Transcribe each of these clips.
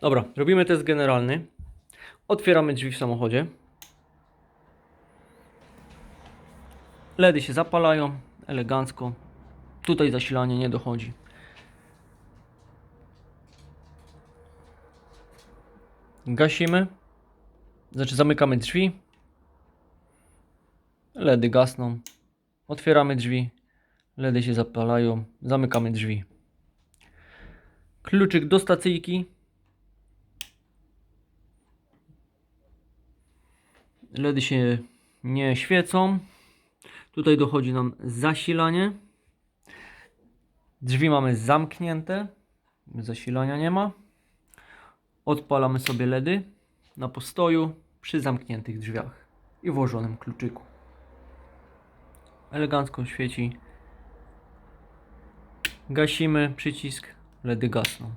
Dobra, robimy test generalny. Otwieramy drzwi w samochodzie. LEDy się zapalają elegancko. Tutaj zasilanie nie dochodzi. Gasimy. Znaczy zamykamy drzwi. LEDy gasną. Otwieramy drzwi. LEDy się zapalają. Zamykamy drzwi. Kluczyk do stacyjki. LEDy się nie świecą. Tutaj dochodzi nam zasilanie. Drzwi mamy zamknięte. Zasilania nie ma. Odpalamy sobie LEDy na postoju przy zamkniętych drzwiach i włożonym kluczyku. Elegancko świeci. Gasimy przycisk, LEDy gasną.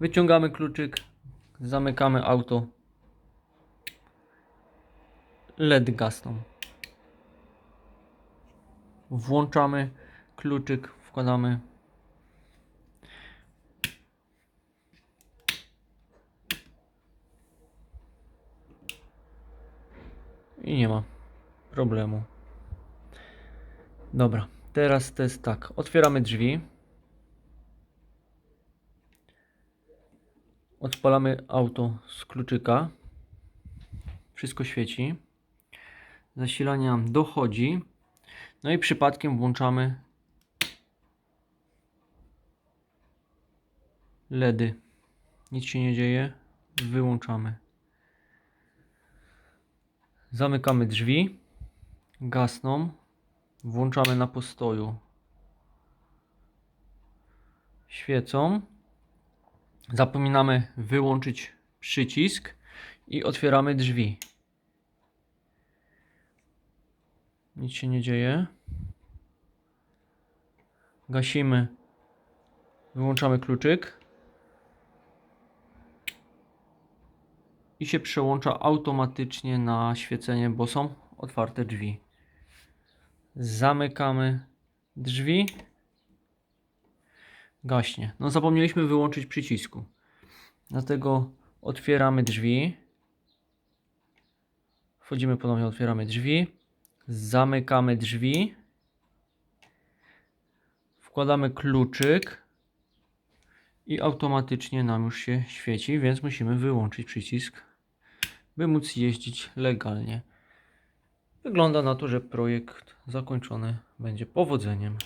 Wyciągamy kluczyk, zamykamy auto. LED gasną. Włączamy kluczyk, wkładamy. I nie ma problemu. Dobra, teraz to jest tak. Otwieramy drzwi. Odpalamy auto z kluczyka. Wszystko świeci. Zasilanie nam dochodzi. No i przypadkiem włączamy LEDy. Nic się nie dzieje. Wyłączamy. Zamykamy drzwi. Gasną. Włączamy na postoju. Świecą. Zapominamy wyłączyć przycisk i otwieramy drzwi. Nic się nie dzieje. Gasimy. Wyłączamy kluczyk. I się przełącza automatycznie na świecenie, bo są otwarte drzwi. Zamykamy drzwi. Gaśnie. No zapomnieliśmy wyłączyć przycisku. Dlatego otwieramy drzwi. Wchodzimy ponownie, otwieramy drzwi. Zamykamy drzwi. Wkładamy kluczyk. I automatycznie nam już się świeci, więc musimy wyłączyć przycisk, by móc jeździć legalnie. Wygląda na to, że projekt zakończony będzie powodzeniem.